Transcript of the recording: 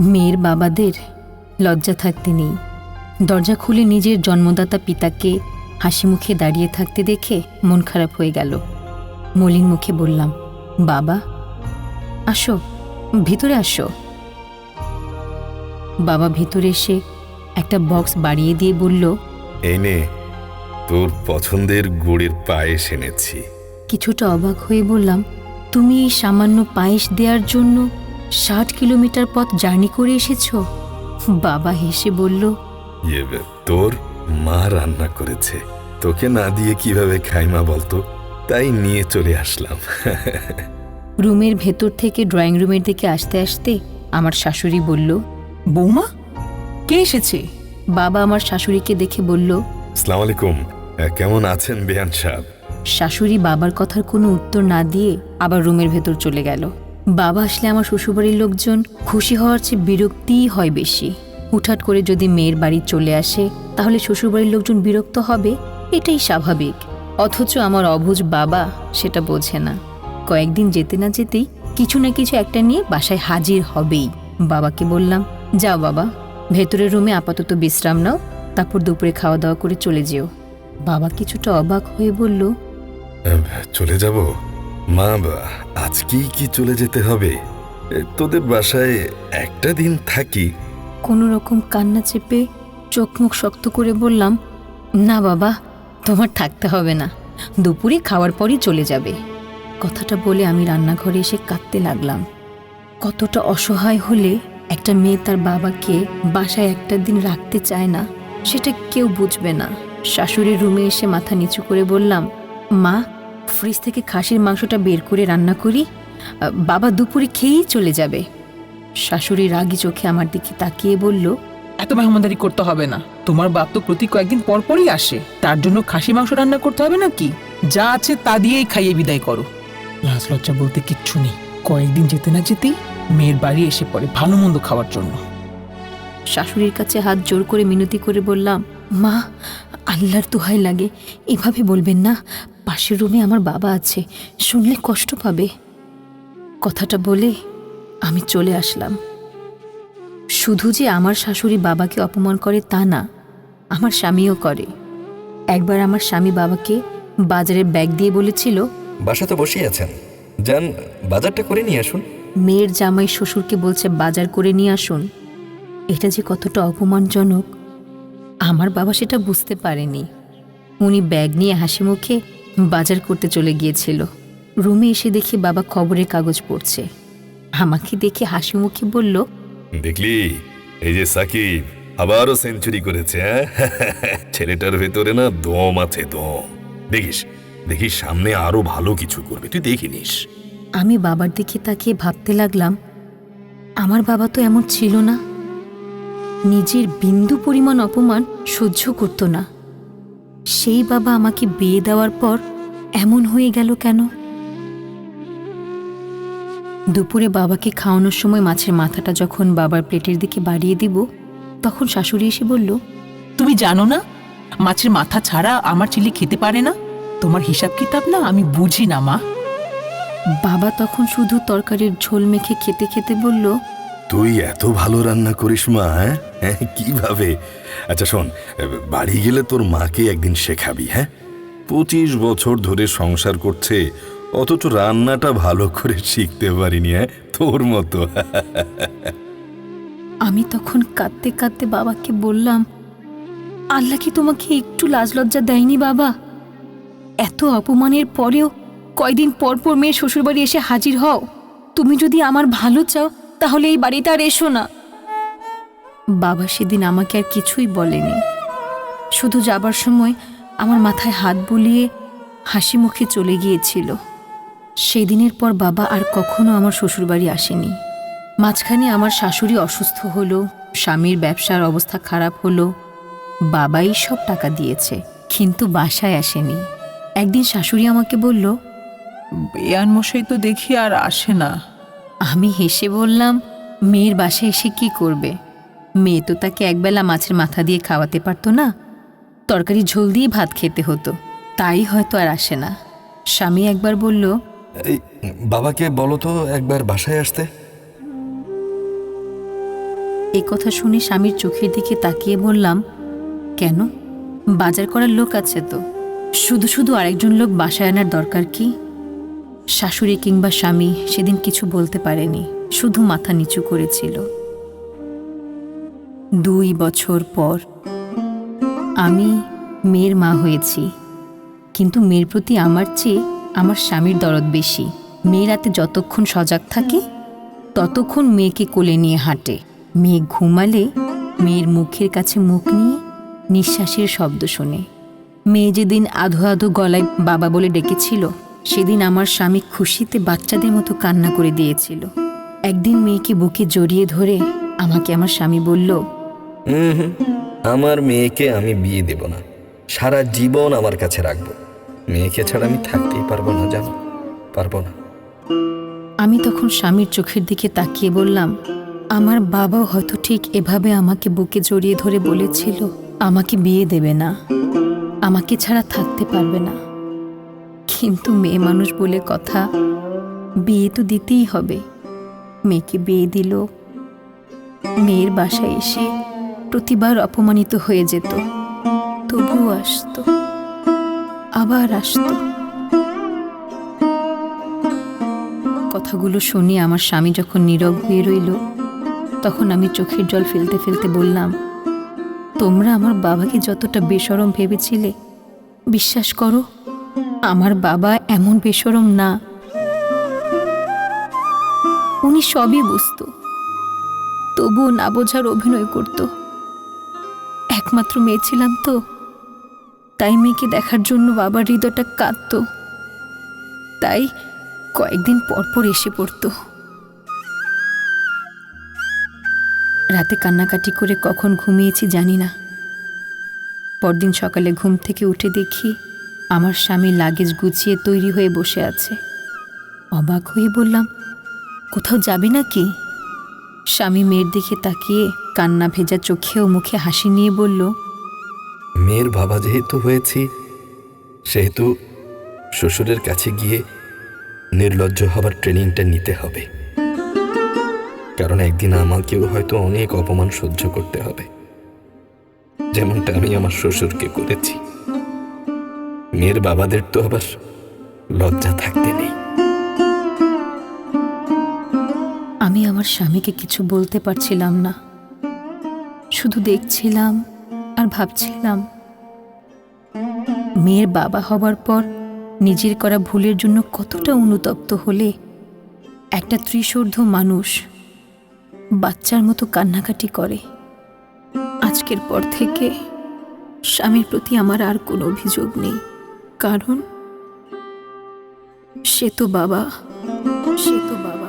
মেয়ের বাবাদের লজ্জা থাকতে নেই। দরজা খুলে নিজের জন্মদাতা পিতাকে হাসি মুখে দাঁড়িয়ে থাকতে দেখে মন খারাপ হয়ে গেল। মলিন মুখে বললাম বাবা আসো ভিতরে আসো। বাবা ভিতরে এসে একটা বক্স বাড়িয়ে দিয়ে বলল এনে তোর পছন্দের গুড়ের পায়েস এনেছি। কিছুটা অবাক হয়ে বললাম তুমি এই সামান্য পায়েস দেওয়ার জন্য ষাট কিলোমিটার পথ জার্নি করে এসেছ? বাবা হেসে বলল তোর মা রান্না করেছে। তোকে না দিয়ে কীভাবে খাই মা বলতো? তাই নিয়ে চলে আসলাম। রুমের ভেতর থেকে ড্রয়িং রুমের দিকে আসতে আসতে আমার শাশুড়ি বলল বৌমা কে এসেছে? বাবা আমার শাশুড়িকে দেখে বলল আসসালামু আলাইকুম। কেমন আছেন বেয়ান সাহেব? শাশুড়ি বাবার কথার কোনো উত্তর না দিয়ে আবার রুমের ভেতর চলে গেল। বাবা আসলে আমার শ্বশুরবাড়ির লোকজন খুশি হওয়ার চেয়ে বিরক্তিই হয় বেশি। হুটহাট করে যদি মেয়ের বাড়ি চলে আসে, তাহলে শ্বশুরবাড়ির লোকজন বিরক্ত হবে? এটাই স্বাভাবিক। অথচ আমার অবুঝ বাবা সেটা বোঝে না। কয়েকদিন যেতে না যেতেই কিছু না কিছু একটা নিয়ে বাসায় হাজির হবেই। বাবাকে বললাম, যাও বাবা, ভেতরের রুমে আপাতত বিশ্রাম নাও, তারপর দুপুরে খাওয়া দাওয়া করে চলে যেও। বাবা কিছুটা অবাক হয়ে বলল চলে যাব? মা বা, আজকেই কি চলে যেতে হবে? তোদের বাসায় একটা দিন থাকি। কোনো রকম কান্না চেপে চোখ মুখ শক্ত করে বললাম, না বাবা, তোমার থাকতে হবে না। দুপুরে খাওয়ার পরই চলে যাবে। কথাটা বলে আমি রান্নাঘরে এসে কাঁদতে লাগলাম। কতটা অসহায় হলে একটা মেয়ে তার বাবাকে বাসায় একটা দিন রাখতে চায় না, সেটা কেউ বুঝবে না। শাশুড়ির রুমে এসে মাথা নিচু করে বললাম, মা ফ্রিজ থেকে খাসির মাংসটা বের করে রান্না করি বাবা দুপুরে খেয়েই চলে যাবে। শাশুড়ি রাগি চোখে আমার দিকে তাকিয়ে বলল এত মেহমানদারি করতে হবে না। তোমার বাপ তো প্রতি কয়েকদিন পর পরই আসে। তার জন্য খাসি মাংস রান্না করতে হবে নাকি? যা আছে তা দিয়েই খাইয়ে বিদায় করো। লাজ লজ্জা বলতে কিচ্ছু নেই। কয়েকদিন যেতে না যেতেই মেয়ের বাড়ি এসে পড়ে ভালো মন্দ খাওয়ার জন্য। শাশুড়ির কাছে হাত জোর করে মিনতি করে বললাম মা আল্লাহর দোহাই লাগে। এভাবে বলবেন না। পাশের রুমে আমার বাবা আছে শুনলে কষ্ট পাবে। কথাটা বলে আমি চলে আসলাম। শুধু যে আমার শাশুড়ি বাবাকে অপমান করে তা না আমার স্বামীও করে। একবার আমার স্বামী বাবাকে বাজারের ব্যাগ দিয়ে বলেছিল বাসাতে বসেই আছেন। যান বাজারটা করে নিয়ে আসুন। মেয়ের জামাই শ্বশুরকে বলছে বাজার করে নিয়ে আসুন। এটা যে কতটা অপমানজনক আমার বাবা সেটা বুঝতে পারেনি। উনি ব্যাগ নিয়ে হাসি মুখে বাজার করতে চলে গিয়েছিল। রুমে এসে দেখি বাবা খবরের কাগজ পড়ছে। আমাকে দেখে হাসি মুখে বলল দেখলি? এই যে সাকিব আবারও সেঞ্চুরি করেছে হ্যাঁ? ছেলেটার ভেতরে না দম আছে দম। দেখিস দেখিস সামনে আরও ভালো কিছু করবে তুই দেখিনিস আমি বাবার দিকে তাকিয়ে ভাবতে লাগলাম আমার বাবা তো এমন ছিল না। নিজের বিন্দু পরিমাণ অপমান সহ্য করতো না। সেই বাবা আমাকে বিয়ে দেওয়ার পর এমন হয়ে গেল কেন? দুপুরে বাবাকে খাওয়ানোর সময় মাছের মাথাটা যখন বাবার প্লেটের দিকে বাড়িয়ে দিব, তখন শাশুড়ি এসে বলল, তুমি জানো না, মাছের মাথা ছাড়া আমার ছেলে খেতে পারে না? তোমার হিসাব কিতাব না? আমি বুঝি না, মা। বাবা তখন শুধু তরকারির ঝোল মেখে খেতে খেতে বলল, তুই এত ভালো রান্না করিস, মা হ্যাঁ? হ্যাঁ, কীভাবে? আচ্ছা শোন বাড়ি গেলে তোর মাকে একদিন শেখাবি হ্যাঁ? পঁচিশ বছর ধরে সংসার করছে অথচ রান্নাটা ভালো করে শিখতে পারিনি হ্যাঁ? তোর মতো। আমি তখন কাঁদতে কাঁদতে বাবাকে বললাম আল্লাহ কি তোমাকে একটু লাজ লজ্জা দেয়নি বাবা? এত অপমানের পরেও কয়দিন পর পর মেয়ে শ্বশুরবাড়ি এসে হাজির হও। তুমি যদি আমার ভালো চাও তাহলে এই বাড়িতে আর এসো না। বাবা সেদিন আমাকে আর কিছুই বলেনি। শুধু যাবার সময় আমার মাথায় হাত বুলিয়ে হাসি মুখে চলে গিয়েছিল। সেদিনের পর বাবা আর কখনো আমার শ্বশুরবাড়ি আসেনি। মাঝখানে আমার শাশুড়ি অসুস্থ হলো স্বামীর ব্যবসার অবস্থা খারাপ হলো বাবাই সব টাকা দিয়েছে কিন্তু বাসায় আসেনি। একদিন শাশুড়ি আমাকে বলল বেয়ান মশাই তো দেখি আর আসে না। আমি হেসে বললাম মেয়ের বাসায় এসে কি করবে? মেয়ে তো তাকে একবেলা মাছের মাথা দিয়ে খাওয়াতে পারতো না। তরকারি ঝোল দিয়ে ভাত খেতে হতো। তাই হয়তো আর আসে না। স্বামী একবার বলল এই বাবাকে বলো তো একবার বাসায় আসতে? এই কথা শুনে স্বামীর চোখের দিকে তাকিয়ে বললাম কেন? বাজার করার লোক আছে তো। শুধু শুধু আরেকজন লোক বাসায় আনার দরকার কি? শাশুড়ি কিংবা স্বামী সেদিন কিছু বলতে পারেনি। শুধু মাথা নিচু করেছিল। দুই বছর পর। আমি মেয়ের মা হয়েছি। কিন্তু মেয়ের প্রতি আমার চেয়ে আমার স্বামীর দরদ বেশি। মেয়ে রাতে যতক্ষণ সজাগ থাকে, ততক্ষণ মেয়েকে কোলে নিয়ে হাঁটে। মেয়ে ঘুমালে মেয়ের মুখের কাছে মুখ নিয়ে নিঃশ্বাসের শব্দ শোনে। মেয়ে যেদিন আধো আধো গলায় বাবা বলে ডেকেছিল, সেদিন আমার স্বামী খুশিতে বাচ্চাদের মতো কান্না করে দিয়েছিল। একদিন মেয়েকে বুকে জড়িয়ে ধরে আমাকে আমার স্বামী বলল হুম আমার মেয়েকে আমি বিয়ে দেব না। সারা জীবন আমার কাছে রাখব। মেয়েকে ছাড়া আমি থাকতেই পারব না, জানো? পারব না। আমি তখন স্বামীর চোখের দিকে তাকিয়ে বললাম, আমার বাবাও হয়তো ঠিক এভাবে আমাকে বুকে জড়িয়ে ধরে বলেছিল, আমাকে বিয়ে দেবে না। আমাকে ছাড়া থাকতে পারবে না। কিন্তু মেয়ে মানুষ বলে কথা, বিয়ে তো দিতেই হবে। মেয়েকে বিয়ে দিল। মেয়ের বাসায় এসে প্রতিবার অপমানিত হয়ে যেত। তবুও আসতো। আবার আসতো। কথাগুলো শুনে আমার স্বামী যখন নীরব হয়ে রইল, তখন আমি চোখের জল ফেলতে ফেলতে বললাম, তোমরা আমার বাবাকে যতটা বেসরম ভেবেছিলে, বিশ্বাস করো, আমার বাবা এমন বেসরম না। উনি সবই বুঝতো, তবুও না বোঝার অভিনয় করত। একমাত্র মেয়ে ছিলাম তো। তাই মেয়েকে দেখার জন্য বাবার হৃদয়টা কাঁদতো। তাই কয়েকদিন পর পর এসে পড়তো। রাতে কান্নাকাটি করে কখন ঘুমিয়েছি জানি না। পরদিন সকালে ঘুম থেকে উঠে দেখি আমার স্বামী লাগেজ গুছিয়ে তৈরি হয়ে বসে আছে। অবাক হয়ে বললাম, কোথাও যাবি নাকি? স্বামী মেয়ের দিকে তাকিয়ে কান্না ভেজা চোখে ও মুখে হাসি নিয়ে বলল, মেয়ের বাবা যেহেতু হয়েছি, সেহেতু শ্বশুরের কাছে গিয়ে নির্লজ্জ হবার ট্রেনিংটা নিতে হবে। কারণ একদিন আমাকেও হয়তো অনেক অপমান সহ্য করতে হবে। যেমনটা আমি আমার শ্বশুরকে করেছি। মেয়ের বাবাদের তো আবার লজ্জা থাকতে নেই। আমার স্বামীকে কিছু বলতে পারছিলাম না। শুধু দেখছিলাম আর ভাবছিলাম, মেয়ের বাবা হবার পর নিজের করা ভুলের জন্য কতটা অনুতপ্ত হলে একটা ত্রিশোর্ধ মানুষ বাচ্চার মতো কান্নাকাটি করে। আজকের পর থেকে স্বামীর প্রতি আমার আর কোনো অভিযোগ নেই, কারণ সে তো বাবা, সে তো বাবা।